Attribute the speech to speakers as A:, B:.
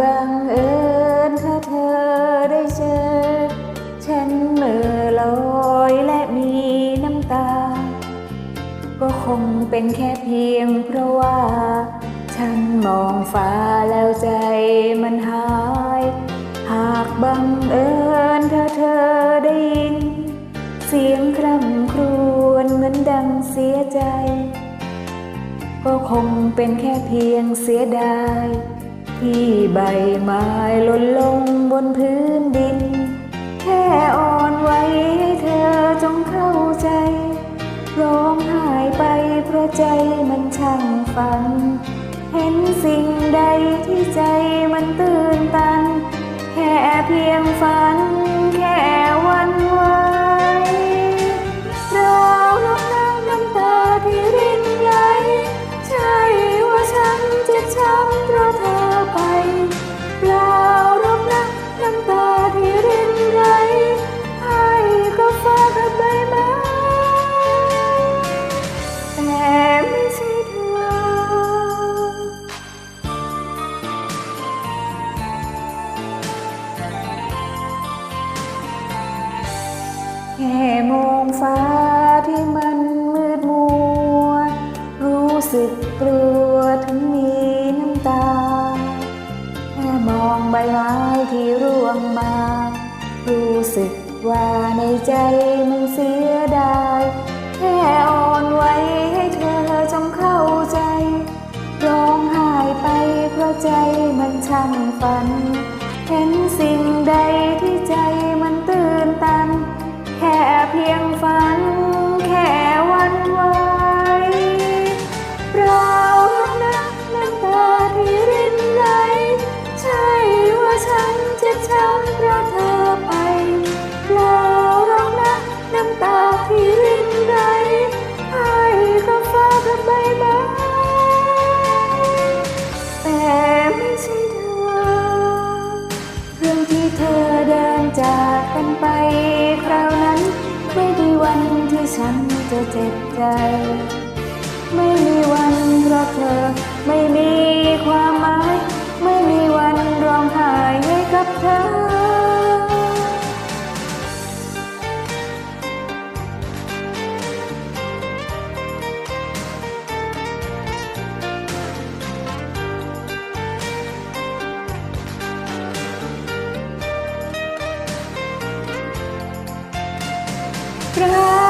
A: บังเอิญถ้าเธอได้เจอ ฉันเมื่อลอยและมีน้ำตา ก็คงเป็นแค่เพียงเพราะว่า ฉันมองฟ้าแล้วใจมันหาย หากบังเอิญถ้าเธอได้ยิน เสียงคร่ำครวญเหมือนดังเสียใจ ก็คงเป็นแค่เพียงเสียดาย ที่ใบไม้หล่นลงบนพื้นดิน แค่อ่อนไหวให้เธอจงเข้าใจ ร้องไห้ไปเพราะใจมันช่างฝัน เห็นสิ่งใดที่ใจมันตื่นตัน แค่เพียงฝัน แค่มองฟ้าที่มันมืดมัว รู้สึกกลัวถึงมีน้ำตา แค่มองใบไม้ที่ร่วงมา รู้สึกว่าในใจมันเสียดายแค่อ่อนไหวให้เธอจงเข้าใจ ร้องไห้ไปเพราะใจมันช่างฝัน เห็นสิ่งใดที่ใจ กันไปคราวนั้น ไม่มีวันที่ฉันจะเจ็บใจ ไม่มีวันเพราะเธอ ไม่มีความหมาย ไม่มีวันร้องไห้ให้กับเธอ รั